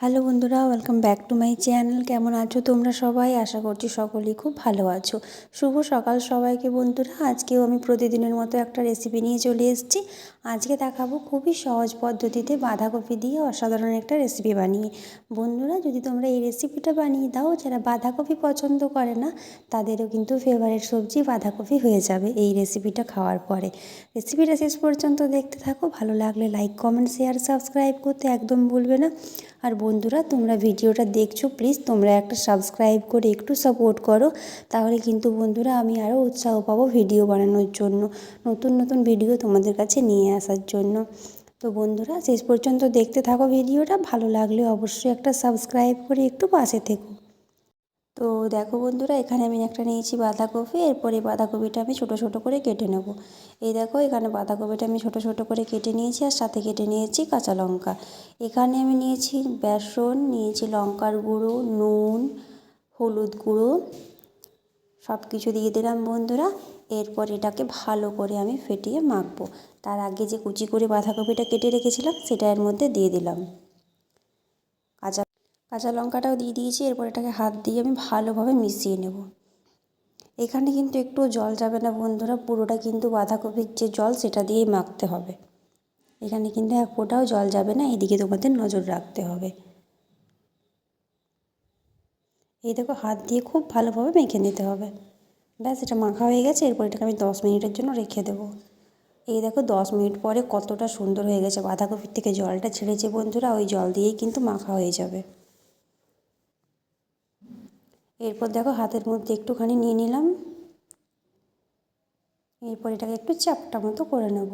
Hello বন্ধুরা welcome back to my channel কেমন আছো তোমরা সবাই? আশা করছি সকলেই খুব ভালো আছো। শুভ সকাল সবাইকে বন্ধুরা। আজকেও আমি প্রতিদিনের মতো একটা রেসিপি নিয়ে চলে এসেছি। আজকে দেখাবো খুবই সহজ পদ্ধতিতে বাঁধাকপি দিয়ে অসাধারণ একটা রেসিপি বানিয়ে। বন্ধুরা, যদি তোমরা এই রেসিপিটা বানিয়ে দাও, যারা বাঁধাকপি পছন্দ করে না, তাদেরও কিন্তু ফেভারিট সবজি বাঁধাকপি হয়ে যাবে এই রেসিপিটা খাওয়ার পরে। রেসিপিটা শেষ পর্যন্ত দেখতে থাকো। ভালো লাগলে লাইক কমেন্ট শেয়ার সাবস্ক্রাইব করতে একদম ভুলবে না। আর বন্ধুরা, তোমরা ভিডিওটা দেখছ প্লিজ তোমরা একটা সাবস্ক্রাইব করে একটু সাপোর্ট করো। তাহলে কিন্তু বন্ধুরা, আমি আরও উৎসাহ পাবো ভিডিও বানানোর জন্য, নতুন নতুন ভিডিও তোমাদের কাছে নিয়ে আসার জন্য। তো বন্ধুরা, শেষ পর্যন্ত দেখতে থাকো ভিডিওটা ভালো লাগলে অবশ্যই একটা সাবস্ক্রাইব করে একটু পাশে থেকো। তো দেখো বন্ধুরা, এখানে আমি একটা নিয়েছি বাঁধাকপি। এরপরে বাঁধাকপিটা আমি ছোটো ছোটো করে কেটে নেব। এই দেখো, এখানে বাঁধাকপিটা আমি ছোটো ছোটো করে কেটে নিয়েছি আর সাথে কেটে নিয়েছি কাঁচা লঙ্কা। এখানে আমি নিয়েছি বেসন, নিয়েছি লঙ্কার গুঁড়ো, নুন, হলুদ গুঁড়ো সব কিছু দিয়ে দিলাম বন্ধুরা। এরপর এটাকে ভালো করে আমি ফেটিয়ে মাখবো। তার আগে যে কুচি করে বাঁধাকপিটা কেটে রেখেছিলাম, সেটা এর মধ্যে দিয়ে দিলাম। কাঁচা লঙ্কাটাও দিয়ে দিয়েছি, এরপর এটাকে হাত দিয়ে আমি ভালোভাবে মিশিয়ে নেব। এখানে কিন্তু একটু জল যাবে না বন্ধুরা, পুরোটা কিন্তু বাঁধাকপির যে জল সেটা দিয়েই মাখতে হবে। এখানে কিন্তু এক ফোঁটাও জল যাবে না, এদিকে তোমাদের নজর রাখতে হবে। এই দেখো, হাত দিয়ে খুব ভালোভাবে মেখে নিতে হবে। ব্যাস, এটা মাখা হয়ে গেছে, এরপর এটাকে আমি দশ মিনিটের জন্য রেখে দেবো। এই দেখো, দশ মিনিট পরে কতটা সুন্দর হয়ে গেছে, বাঁধাকপির থেকে জলটা ছেড়েছে বন্ধুরা, ওই জল দিয়েই কিন্তু মাখা হয়ে যাবে। এরপর দেখো হাতের মধ্যে একটুখানি নিয়ে নিলাম। এরপর এটাকে একটু চ্যাপটা মতো করে নেব।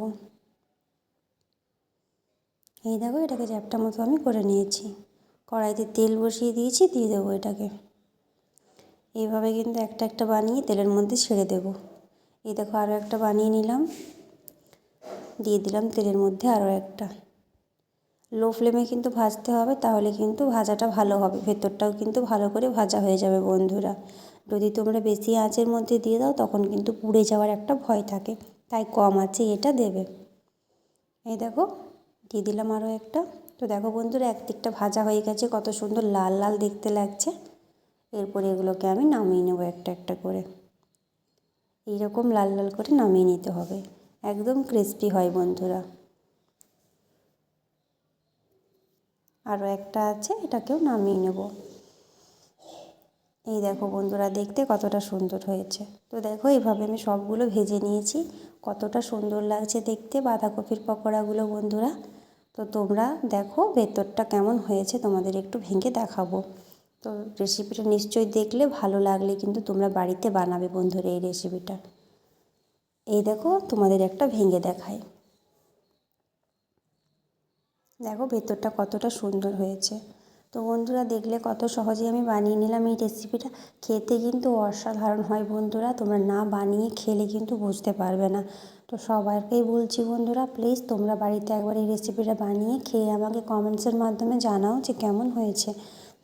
এই দেখো এটাকে চ্যাপটা মতো আমি করে নিয়েছি। কড়াইতে তেল বসিয়ে দিয়েছি, দিয়ে দেবো এটাকে। এইভাবে কিন্তু একটা একটা বানিয়ে তেলের মধ্যে ছেড়ে দেব। এই দেখো আরও একটা বানিয়ে নিলাম। দিয়ে দিলাম তেলের মধ্যে আরও একটা। লো ফ্লেমে কিন্তু ভাজতে হবে, তাহলে কিন্তু ভাজাটা ভালো হবে। ভেতরটাও কিন্তু ভালো করে ভাজা হয়ে যাবে বন্ধুরা। যদি তোমরা বেশি আঁচের মধ্যে দিয়ে দাও, তখন কিন্তু পুড়ে যাওয়ার একটা ভয় থাকে। তাই কম আছে এটা দেবে। এই দেখো, দিয়ে দিলাম আরও একটা। তো দেখো বন্ধুরা, একদিকটা ভাজা হয়ে গেছে, কত সুন্দর লাল লাল দেখতে লাগছে। এরপরে এগুলোকে আমি নামিয়ে নেব একটা একটা করে। এইরকম লাল লাল করে নামিয়ে নিতে হবে। একদম ক্রিস্পি হয় বন্ধুরা। আরও একটা আছে, এটাকেও নামিয়ে নেব। এই দেখো বন্ধুরা, দেখতে কতটা সুন্দর হয়েছে। তো দেখো এইভাবে আমি সবগুলো ভেজে নিয়েছি। কতটা সুন্দর লাগছে দেখতে বাঁধাকপির পকোড়াগুলো বন্ধুরা। তো তোমরা দেখো ভেতরটা কেমন হয়েছে, তোমাদের একটু ভেঙে দেখাবো। তো রেসিপিটা নিশ্চয়ই দেখলে ভালো লাগলে কিন্তু তোমরা বাড়িতে বানাবে বন্ধুরা এই রেসিপিটা। এই দেখো, তোমাদের একটা ভেঙে দেখায়। দেখো ভেতরটা কতটা সুন্দর হয়েছে। তো বন্ধুরা দেখলে কত সহজে আমি বানিয়ে নিলাম এই রেসিপিটা খেতে কিন্তু অসাধারণ হয় বন্ধুরা, তোমরা না বানিয়ে খেলে কিন্তু বুঝতে পারবে না। তো সবাইকেই বলছি বন্ধুরা প্লিজ তোমরা বাড়িতে একবার এই রেসিপিটা বানিয়ে খেয়ে আমাকে কমেন্টসের মাধ্যমে জানাও যে কেমন হয়েছে।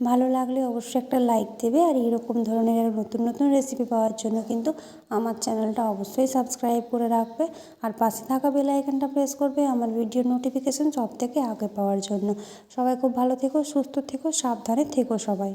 ভালো লাগলে অবশ্যই একটা লাইক দেবে আর এরকম ধরনের আরও নতুন নতুন রেসিপি পাওয়ার জন্য কিন্তু আমার চ্যানেলটা অবশ্যই সাবস্ক্রাইব করে রাখবে আর পাশে থাকা বেল আইকনটা প্রেস করবে আমার ভিডিও নোটিফিকেশান সব থেকে আগে পাওয়ার জন্য। সবাই খুব ভালো থেকো, সুস্থ থেকো, সাবধানে থেকো সবাই।